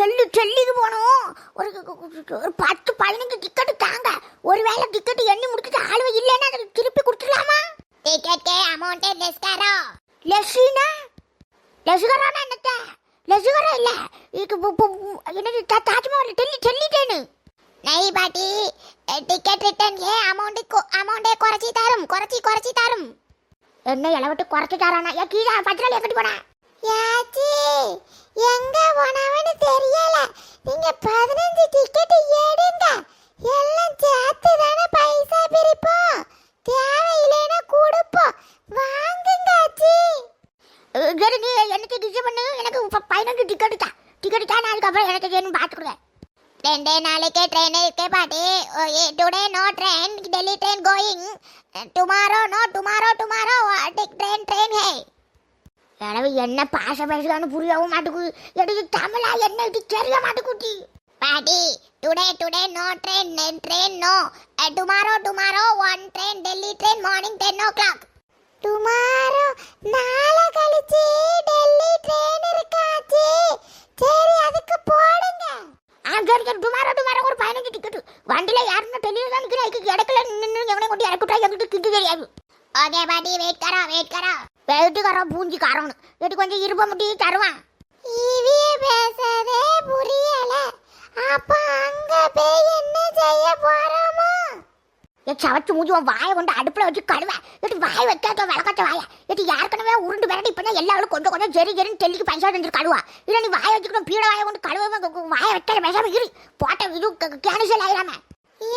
டெல்லி டெல்லிக்கு போகணும் ஒரு ஒரு பத்து பதினஞ்சு டிக்கெட்டு தாங்க. ஒருவேளை டிக்கெட்டு எண்ணி முடிச்சுட்டு ஆளுவை இல்லைன்னா அதை திருப்பி கொடுத்துடலாமா? Ticket amount லெஸ்காரோ. லெஸ்ஸுனா லெஸ்காரோனா என்னத்த? லெஸ்காரோ இல்லை. என்னது தாஜ்மஹால் டெல்லி டெல்லிட்டேனு நெய் பாட்டி டிக்கெட் ரிட்டன் ஏன் அமௌண்ட்டு அமௌண்ட்டே குறைச்சி தரும் குறைச்சி குறைச்சி தரும். என்ன இளவட்டு குறைச்சி தரானா ஏன் கீழே பத்து எப்படி போனேன் யாச்சி எங்க போனவனு தெரியல. நீங்க பதினஞ்சு டிக்கெட் எடுங்க. எல்லாம் சேர்த்து தானே பைசா பிரிப்போம். தேவையில்லைன்னா கொடுப்போம். வாங்குங்க ஆச்சி. எனக்கு டிசைட் பண்ணுங்க எனக்கு பதினஞ்சு டிக்கெட் தான். டிக்கெட் தான். அதுக்கப்புறம் எனக்கு வேணும். பார்த்துக்குறேன் ரெண்டே நாளைக்கே ட்ரெயின் இருக்கே பாட்டி. Today no train Delhi train going tomorrow no tomorrow tomorrow train train hey இளவு என்ன பாச பேசுதான்னு புரியவும் மாட்டுக்கு. எடுத்து தமிழா என்ன இது தெரிய மாட்டுக்குட்டி. பாட்டி today today no train train no tomorrow tomorrow one train Delhi train morning ten o'clock tomorrow நாளை கழிச்சு டெல்லி ட்ரெயின் இருக்காச்சு சரி அதுக்கு போடுங்க ஆ சரி சரி டுமாரோ டுமாரோ ஒரு பதினஞ்சு டிக்கெட்டு வண்டியில் யாருன்னு டெல்லியில் தான் நிற்கிறேன் இதுக்கு இடத்துல நின்று எவனை கொண்டு இறக்கிட்டா எங்கிட்ட கிட்டு தெரியாது ஓகே பாட்டி வெயிட் கரோ வெயிட் கரோ வரணும். எட்டு கொஞ்சம் இருப்ப முட்டி தருவான். இவிய பேசதே புரியல. அப்ப அங்க போய் என்ன செய்ய போறோமோ? என் சவச்சு மூஞ்சி உன் வாயை கொண்டு அடுப்பில் வச்சு கழுவேன் எட்டு வாய் வைக்காத விளக்காச்ச வாயை. எட்டு யாருக்கனவே உருண்டு விரட்டி இப்போ எல்லாரும் கொஞ்சம் கொஞ்சம் ஜெரி ஜெரின்னு டெல்லிக்கு பைசா செஞ்சு கழுவா. இல்லை நீ வாயை வச்சுக்கணும் பீட வாயை கொண்டு கழுவாம வாயை வைக்காத பேசாம இரு. போட்ட இது கேன்சல் ஆயிடாம.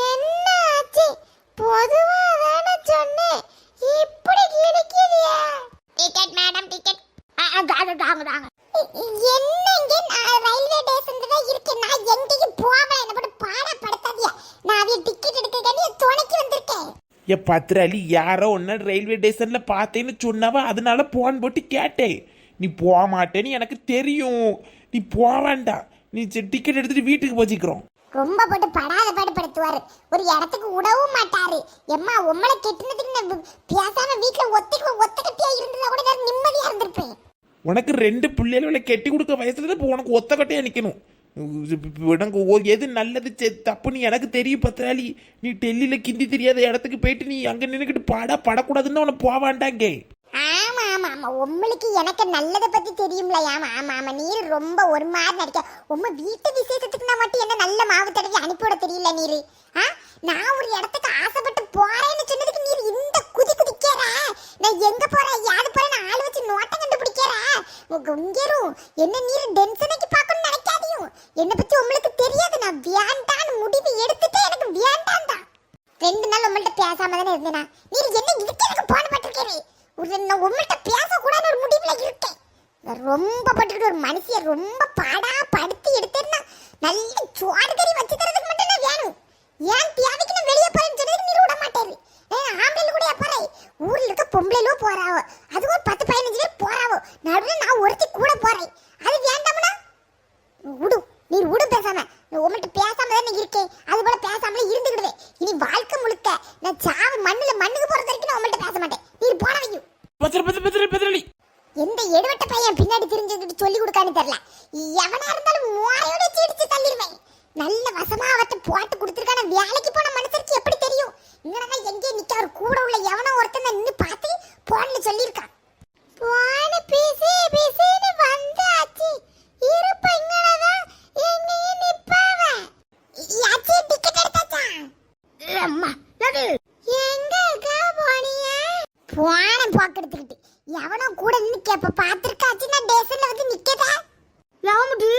என்ன ஆச்சு பொதுவாக தானே சொன்னேன். இப்படி கிடைக்கலையா டிக்கெட் மேடம் டிக்கெட் தாங்க தாங்க தாங்க என்னங்க நான் ரயில்வே ஸ்டேஷன்ல தான் இருக்கேன். நான் எங்கேயும் போகல என்ன போட்டு பாடப்படுத்தாதியா நான் அவிய டிக்கெட் எடுக்கிறதுக்காண்டி துணைக்கு வந்திருக்கேன். ஏ பத்திராளி யாரோ ஒன்று ரயில்வே ஸ்டேஷனில் பார்த்தேன்னு சொன்னவ அதனால போன் போட்டு கேட்டேன். நீ போக மாட்டேன்னு எனக்கு தெரியும். நீ போக வேண்டாம். நீ டிக்கெட் எடுத்துட்டு வீட்டுக்கு போச்சிக்கிறோம் ரொம்ப போட்டு படாத பாடுபடுத்துவாரு ஒரு இடத்துக்கு விடவும் மாட்டாரு. எம்மா உம்மளை கெட்டினதுக்கு நான் பேசாம வீட்டுல ஒத்துக்கு ஒத்த இருந்ததா கூட நான் நிம்மதியா இருந்திருப்பேன். உனக்கு ரெண்டு பிள்ளைகளை கெட்டி கொடுக்க வயசுல தான் இப்போ உனக்கு ஒத்த நிற்கணும் உனக்கு ஓ- எது நல்லது செ- தப்புன்னு எனக்கு தெரியும் பத்திராளி நீ டெல்லியில் கிந்தி தெரியாத இடத்துக்கு போயிட்டு நீ அங்கே நின்றுக்கிட்டு பாடா படக்கூடாதுன்னு உனக்கு போவாண்டாங்க. ஆமா ஆமா உம்மளுக்கு எனக்கு நல்லதை பத்தி தெரியும்ல ஆமா ஆமா ஆமா நீர் ரொம்ப ஒரு மாதிரி நடிக்க. உம்ம வீட்டு விசேஷத்துக்கு நான் மட்டும் என்ன நல்ல மாவு தடவி அனுப்பிவிட தெரியல நீரு. ஆ? நான் ஒரு இடத்துக்கு ஆசைப்பட்டு போறேன்னு சொன்னதுக்கு நீர் இந்த குதி குதிக்கிற. நான் எங்க போறேன்? யாரு போறேன்னு ஆள் வச்சு நோட்டம் கண்டுபிடிக்கிற. குங்கரும் என்ன நீர் டென்ஷனுக்கு பார்க்கணும்னு நினைக்காதியும் என்னை பத்தி உங்களுக்கு தெரியாது நான் வேண்டான்னு முடிவு எடுத்துட்டு எனக்கு வேண்டாம் தான் ரெண்டு நாள் உங்கள்ட்ட பேசாம தானே இருந்தேனா நீர் என்ன இதுக்கு எனக்கு போன பட்டிருக்கேன் உங்கள்கிட்ட பேசக்கூடாது ஒரு முடிவில் இருக்கேன். ரொம்ப பட்டுக்கிட்டு ஒரு மனுஷிய ரொம்ப பாடா படுத்தி எடுத்தேன்னா நல்ல சோறு கறி வச்சு தரதுக்கு மட்டும் தான் வேணும்? ஏன் தேவைக்கு நான் வெளியே போறேன்னு சொன்னதுக்கு நீர் விட மாட்டாரு ஆம்பளை கூட போறே? ஊர்ல இருக்க பொம்பளையிலும் போறாவோ? அதுவும் பத்து பதினஞ்சு பேர் போறாவோ? நடுவில் நான் ஒருத்தி கூட போறேன். அது வேண்டாம்னா விடு நீ விடு பேசாம நான் உங்கள்கிட்ட பேசாம தானே இருக்கேன் அது போல பேசாமலே இருந்துக்கிடுவேன் இனி வாழ்க்கை முழுக்க நான் சாவு மண்ணுல மண்ணுக்கு போறது வரைக்கும் நான் உங்கள்கிட்ட பேச மாட்டேன் நீ போன வையும் பத்திர பத்திர பத்திர பத்திரளி எந்த எடுவட்ட பையன் பின்னாடி தெரிஞ்சுக்கிட்டு சொல்லி கொடுக்கான்னு தெரியல எவனா இருந்தாலும் மூவாயிரம் வச்சு இடிச்சு தள்ளிடுவேன் நல்ல வசமா அவத்த போட்டு கொடுத்துருக்கான வேலைக்கு போன மனுஷருக்கு எப்படி தெரியும் இங்கனதான் எங்கே நிக்க அவர் கூட உள்ள எவனோ ஒருத்தன் நின்னு பார்த்து போன்ல சொல்லியிருக்கான் போன பிசி பிசின்னு வந்தாச்சு இருப்ப இங்கனதான் எங்கேயும் நிப்பாவ யாச்சி டிக்கெட் எடுத்தாச்சா ஏ அம்மா எது எங்கக்கா போனீங்க போன போக்கு எடுத்துக்கிட்டு எவனோ கூட நின்னு கேப்ப பாத்திருக்காச்சு நான் டேஷன்ல வந்து நிக்கதா எவமுட்டு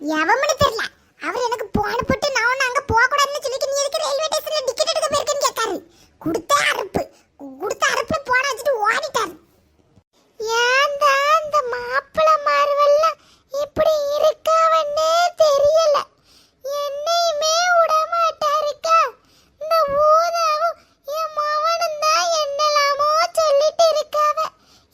எவன்னு தெரியல அவர் எனக்கு போன போட்டு நான் ஒண்ணு அங்க போக கூடாதுன்னு சொல்லிட்டு நீ எதுக்கு ரயில்வே ஸ்டேஷன்ல டிக்கெட் எடுக்க போயிருக்கேன்னு கேட்காரு கொடுத்த அறுப்பு கொடுத்த அறுப்புல போன வச்சுட்டு ஓடிட்டாரு ஏன் தான் அந்த மாப்பிள்ள மாறுவெல்லாம் இப்படி இருக்காவன்னே தெரியல என்னையுமே விட மாட்டாருக்கா இந்த ஊதாவும் என் மவனும் தான் என்னலாமோ சொல்லிட்டு இருக்காவ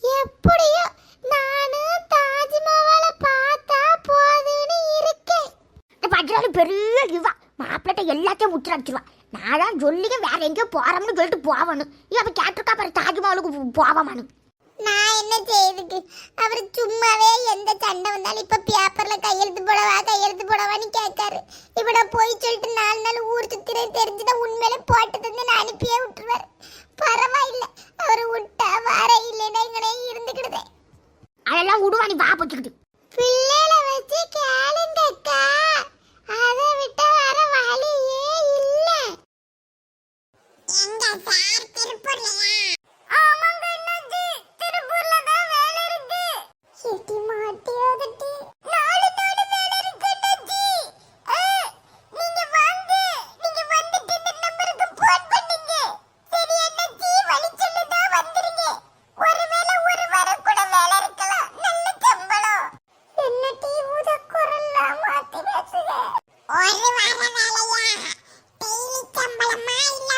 எப்படியோ நானும் தாஜ்மஹாலை பார்த்தா போதுன்னு இருக்கேன் இந்த பத்திராளி பெரிய இவா மாப்பிள்ளட்ட எல்லாத்தையும் முத்திர அடிச்சிருவா நான் தான் சொல்லிக்க வேற எங்கேயோ போறோம்னு சொல்லிட்டு போவணும் இவ அப்ப கேட்டிருக்கா பாரு தாஜ்மஹாலுக்கு போவாமான்னு. நான் என்ன செய்யுதுக்கு அவர் சும்மாவே எந்த சண்டை வந்தாலும் இப்ப பேப்பர்ல கையெழுத்து போடவா கையெழுத்து போடவா கூட போய் சொல்லிட்டு நாலு நாள் ஊர் சுத்திரேன் தெரிஞ்சுதான் உண்மையிலே போட்டு தந்து நான் அனுப்பியே விட்டுருவாரு பரவாயில்ல. அவர் விட்டா வர இல்லைன்னா இங்கனே இருந்துக்கிடுதே. அதெல்லாம் விடுவா நீ வா போச்சுக்கிட்டு โอ้ยนี่มาทำอะไรอะตีนี่จำบละม่เล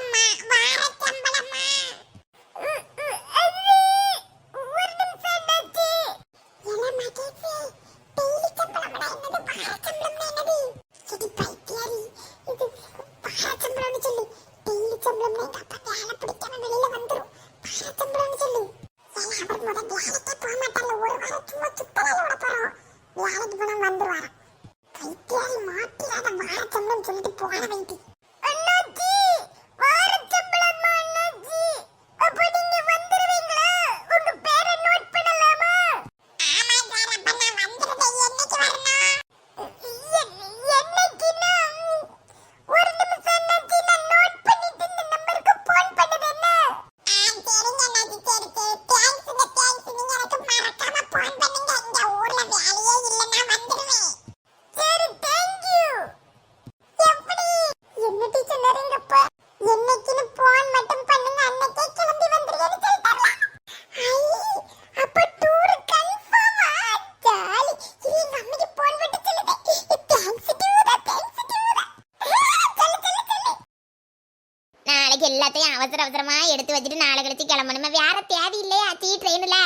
அவசர அவசரமா எடுத்து வச்சுட்டு நாளை கழிச்சு கிளம்பணுமே. வேற தேதி இல்லையா சீ ட்ரெயின்ல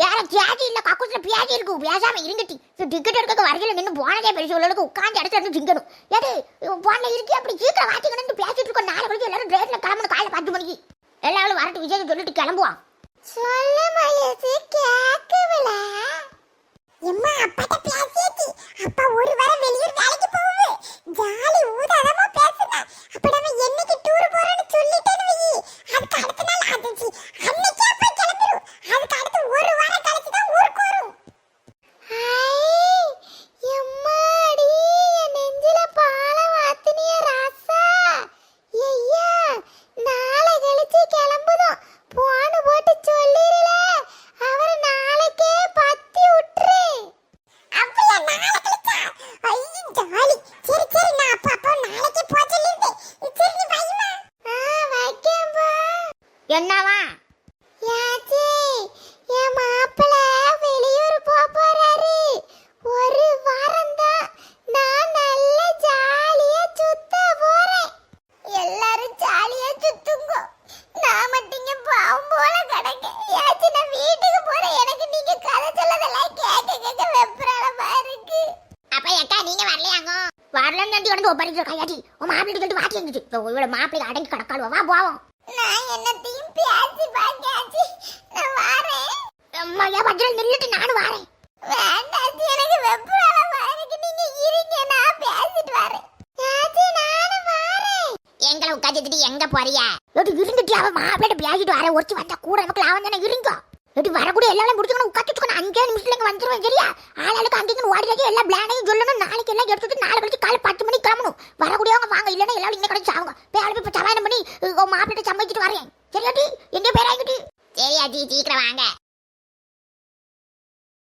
வேற தேதி இல்ல கக்கூஸ்ல பியாதி இருக்கு பேசாம இருங்கட்டி. டிக்கெட் எடுக்க வரையில நின்று போனதே பெரிய உள்ளதுக்கு உட்காந்து இடத்துல இருந்து திங்கணும். ஏது போன இருக்கு அப்படி சீக்கிரம் வாத்திக்கணும்னு பேசிட்டு இருக்கோம். நாளை கழிச்சு எல்லாரும் ட்ரெயின்ல கிளம்பணும் காலைல பத்து மணிக்கு. எல்லாரும் வரட்டு விஜய் சொல்லிட்டு கிளம்புவான். சொல்லு மயசு கேட்கவில எம்மா அப்பாட்ட பேசியாச்சு அப்பா ஒரு வாரம் வெளியூர் வேலைக்கு போகுது ஜாலி ஊதாதமா பேசுனா அப்ப நம்ம என்னைக்கு டூர் போறோம்னு சொல்லிட்டேன்னு வை அதுக்கு அடுத்த நாள் ஆச்சு அன்னைக்கே அப்பா கிளம்பிரும் அதுக்கு அடுத்து ஒரு வாரம் கழிச்சு தான் ஊருக்கு வரும் எம்மாடி என் நெஞ்சில பால வாத்தினிய ராசா ஐயா நாளை கழிச்சு கிளம்புதோம் போன போட்டு சொல்லிரல அவரை நாளைக்கே பத்தி விட்டுரு அப்படியா நாளை கழிச்சா ஐயோ ஜாலி சரி சரி நான் அப்பா அப்பா நாளைக்கு போ சொல்லிருந்தேன் சரி நீ வைமா ஆ வைக்கேன்பா என்னவா? யாச்சி என் மாப்பிள்ள வெளியூர் போக போறாரு. ஒரு வாரம் தான் நான் நல்ல ஜாலியா சுத்த போறேன். எல்லாரும் ஜாலியா சுத்துங்க. நான் மட்டும் பாவம் போல கிடக்க யாச்சி நான் வீட்டுக்கு போறேன். எனக்கு நீங்க கதை சொல்லதெல்லாம் கேட்க கேட்க வெப்பராளமா இருக்கு அப்ப அக்கா நீங்க வரலையாங்க? வரலன்னு உடனே ஒப்படைக்கிற கையாட்டி. உன் மாப்பிள்ளை சொல்லிட்டு வாட்டி இருந்துச்சு இவள மாப்பிள்ளை அடங்கி கிடக்காளுவா? போவோம் நான் என்னத்தையும் பேசி பாக்கியாச்சி நான் வாரேன் அம்மா ஏன் பஜ்ரல் நில்லுட்டு நானும் வரேன் வேண்டாச்சி எனக்கு வெப்பராளமா இருக்கு நீங்க இருங்க நான் பேசிட்டு வரேன் யாச்சி நானும் வாரேன் எங்களை உட்காந்துட்டு எங்க போறியா ஏட்டு இருந்துட்டு அவன் மாப்பிள்ளை பேசிட்டு வர? ஒருத்தி வந்தா கூட நமக்கு லாபம் தானே? இருங்க. ஏட்டு வரக்கூடிய எல்லாரும் முடிச்சுக்கணும். உட்காந்துக்கணும் அஞ்சே நிமிஷத்துல இங்க வந்துருவேன் சரியா? ஆளாளுக்கு அங்கேயும் ஓடி எல்லா பிளானையும் சொல்லணும். நாளைக்கு எல்லாம் எடுத்துட்டு நாளை கழிச்சு காலை பத்து மணிக்கு கிளம்பணும். வரக்கூடியவங்க வாங்க. இல்லைன்னா எல்லாரும் இங்க கிடைச்சு ஆகுங்க போய் போய் சமாதானம் பண்ணி மாப்பிள்ளை சமைச்சிட்டு வரேன். சரியாட்டி எங்க பேராங்கிட்டு சரி அஜி சீக்கிரம் வாங்க.